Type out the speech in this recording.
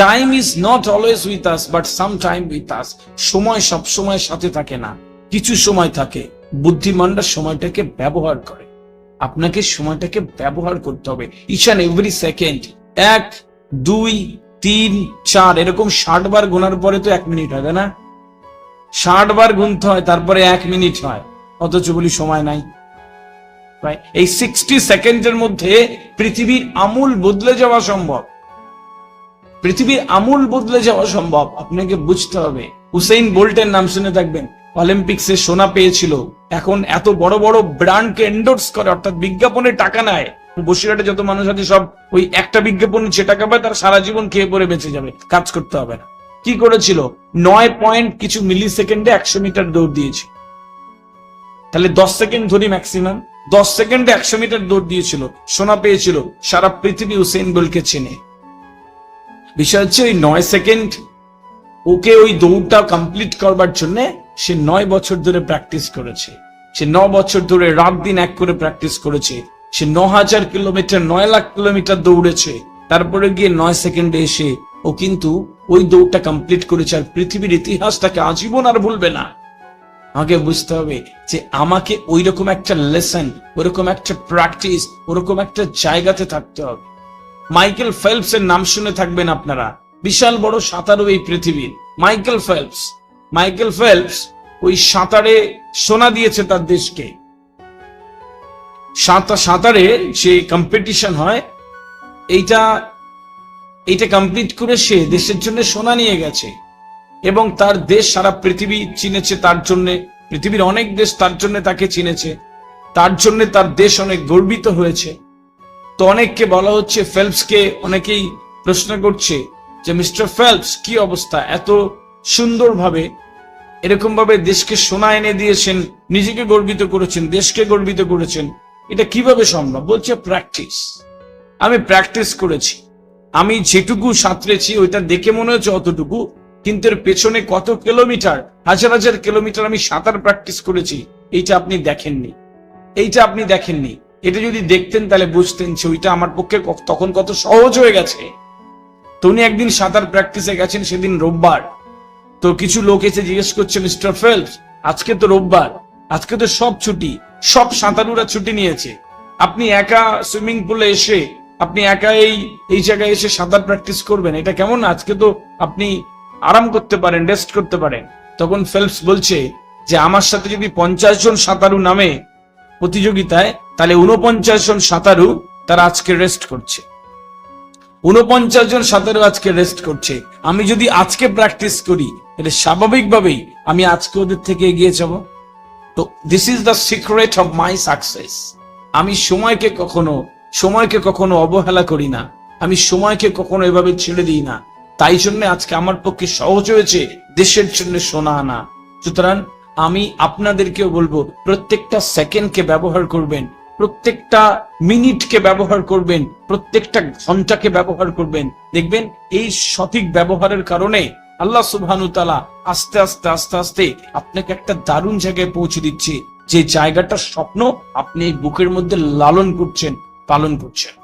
Time is not always with us but some time with us সময় সব সময় সাথে থাকে না। কিছু সময় থাকে। বুদ্ধিমানরা সময়টাকে ব্যবহার করে। আপনাকে সময়টাকে ব্যবহার করতে হবে। ইচ অ্যান্ড এভরি সেকেন্ড এক, দুই, তিন, চার। এরকম ষাট বার গোনার পরে তো এক মিনিট হবে না। ষাট বার গুনতে হয়, তারপরে এক মিনিট হয়। অথচ বলি সময় নাই। এই সিক্সটি সেকেন্ডের মধ্যে পৃথিবীর আমূল বদলে যাওয়া সম্ভব। পৃথিবীর আমূল বদলে যাওয়া সম্ভব। আপনাকে বুঝতে হবে। হুসেইন বোল্টের নাম শুনে থাকবেন। অলিম্পিক্সে সোনা পেয়েছিল। এখন এত বড় বড় ব্র্যান্ডকে এন্ডোর্স করে, অর্থাৎ বিজ্ঞাপনে টাকা নেয়। বসিরহাটে যত মানুষ আছে, সব ওই একটা বিজ্ঞাপন যে টাকা পায়, তার সারা জীবন খেয়ে পরে বেঁচে যাবে। কাজ করতে হবে না। কি করেছিল? নয় পয়েন্ট কিছু মিলি সেকেন্ডে একশো মিটার দৌড় দিয়েছে তাহলে দশ সেকেন্ড ধরি ম্যাক্সিমাম দশ সেকেন্ডে একশো মিটার দৌড় দিয়েছিল। সোনা পেয়েছিল। সারা পৃথিবী হুসেইন বোল্টকে চেনে। বিষয় হচ্ছে ওই নয় সেকেন্ড ওকে ওই দৌড়টা কমপ্লিট করবার জন্য সে নয় বছর ধরে প্র্যাকটিস করেছে। সে ন বছর ধরে রাত দিন এক করে প্র্যাকটিস করেছে। সে ন হাজার কিলোমিটার নয় লাখ কিলোমিটার দৌড়েছে। তারপরে গিয়ে নয় সেকেন্ডে এসে ও কিন্তু ওই দৌড়টা কমপ্লিট করেছে আর পৃথিবীর ইতিহাসটাকে আজীবন আর ভুলবে না। আমাকে বুঝতে হবে যে আমাকে ওই রকম একটা লেসন ওরকম একটা প্র্যাকটিস ওরকম একটা জায়গাতে থাকতে হবে। মাইকেল ফেলপস এর নাম শুনে থাকবেন আপনারা। বিশাল বড় সাঁতারু এই পৃথিবীর। Michael Phelps. মাইকেল ফেলপস ওই সাঁতারে সোনা দিয়েছে তার দেশকে। সাঁতার যে কম্পিটিশন হয়। এইটা এইটা কমপ্লিট করে সে দেশের জন্য সোনা নিয়ে গেছে। এবং তার দেশ সারা পৃথিবী চিনেছে, তার জন্য, পৃথিবীর অনেক দেশ তার জন্য তাকে চিনেছে। তার জন্য তার দেশ অনেক গর্বিত হয়েছে। তো অনেককে বলা হচ্ছে ফেলপসকে অনেকেই প্রশ্ন করছে যে, মিস্টার ফেলপস, কি অবস্থা? এত সুন্দরভাবে এরকম ভাবে দেশকে সোনা এনে দিয়েছেন, নিজেকে গর্বিত করেছেন, দেশকে গর্বিত করেছেন, এটা কীভাবে সম্ভব? বলছে, প্র্যাকটিস। আমি প্র্যাকটিস করেছি। আমি যেটুকু সাঁতরেছি, ওইটা দেখে মনে হচ্ছে অতটুকু, কিন্তু এর পেছনে কত কিলোমিটার, হাজার হাজার কিলোমিটার আমি সাঁতার প্র্যাকটিস করেছি, এইটা আপনি দেখেননি। এইটা আপনি দেখেননি। এটা যদি দেখতেন তাহলে বুঝতেন যে ওইটা আমার পক্ষে তখন কত সহজ হয়ে গেছে। তো উনি একদিন সাঁতার প্র্যাকটিসে গেছেন, সেদিন রোববার। তো কিছু লোক এসে জিজ্ঞেস করছে মিস্টার ফেলস আজকে তো রোববার, আজকে তো সব ছুটি, সব সাঁতারুরা ছুটি নিয়েছে। আপনি একা সুইমিং পুলে এসে, আপনি একা এই এই জায়গায় এসে সাঁতার প্র্যাকটিস করবেন, এটা কেমন? আজকে তো আপনি আরাম করতে পারেন রেস্ট করতে পারেন। তখন ফেলপস বলছে যে, আমার সাথে যদি পঞ্চাশ জন সাঁতারু নামে প্রতিযোগিতায় তাহলে উনপঞ্চাশ জন সাঁতারু তারা আজকে রেস্ট করছে। উনপঞ্চাশ জন সাঁতারু আজকে রেস্ট করছে। আমি যদি আজকে প্র্যাকটিস করি এটা স্বাভাবিকভাবেই আমি আজকে ওদের থেকে এগিয়ে যাব। তো this is the secret of my success আমি সময়কে কখনো সময়কে কখনো অবহেলা করি না। আমি সময়কে কখনো এভাবে ছেড়ে দিই না। তাই জন্য আজকে আমার পক্ষে সহজ হয়েছে দেশের জন্য সোনা আনা। সুতরাং আমি আপনাদেরকেও বলব, প্রত্যেকটা সেকেন্ডকে ব্যবহার করবেন, প্রত্যেকটা মিনিটকে ব্যবহার করবেন, প্রত্যেকটা ঘন্টাকে ব্যবহার করবেন। দেখবেন, এই সঠিক ব্যবহারের কারণে আল্লাহ সুবহানু তালা আস্তে আস্তে আস্তে আস্তে আপনাকে একটা দারুণ জায়গায় পৌঁছে দিচ্ছে। যে জায়গাটার স্বপ্ন আপনি বুকের মধ্যে লালন করছেন, পালন করছেন।